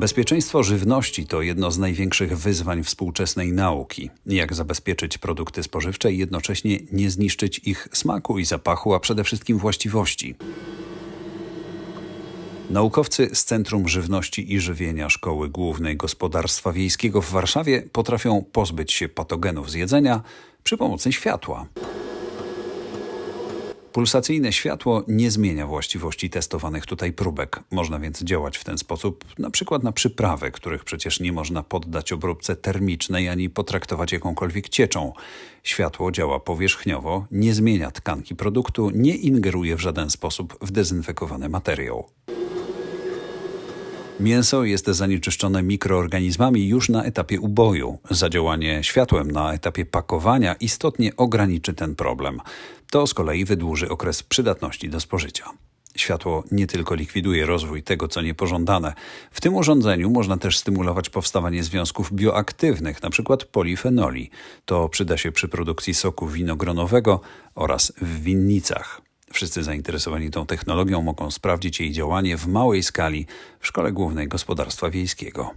Bezpieczeństwo żywności to jedno z największych wyzwań współczesnej nauki. Jak zabezpieczyć produkty spożywcze i jednocześnie nie zniszczyć ich smaku i zapachu, a przede wszystkim właściwości. Naukowcy z Centrum Żywności i Żywienia Szkoły Głównej Gospodarstwa Wiejskiego w Warszawie potrafią pozbyć się patogenów z jedzenia przy pomocy światła. Pulsacyjne światło nie zmienia właściwości testowanych tutaj próbek. Można więc działać w ten sposób, na przykład na przyprawy, których przecież nie można poddać obróbce termicznej ani potraktować jakąkolwiek cieczą. Światło działa powierzchniowo, nie zmienia tkanki produktu, nie ingeruje w żaden sposób w dezynfekowany materiał. Mięso jest zanieczyszczone mikroorganizmami już na etapie uboju. Zadziałanie światłem na etapie pakowania istotnie ograniczy ten problem. To z kolei wydłuży okres przydatności do spożycia. Światło nie tylko likwiduje rozwój tego, co niepożądane. W tym urządzeniu można też stymulować powstawanie związków bioaktywnych, np. polifenoli. To przyda się przy produkcji soku winogronowego oraz w winnicach. Wszyscy zainteresowani tą technologią mogą sprawdzić jej działanie w małej skali w Szkole Głównej Gospodarstwa Wiejskiego.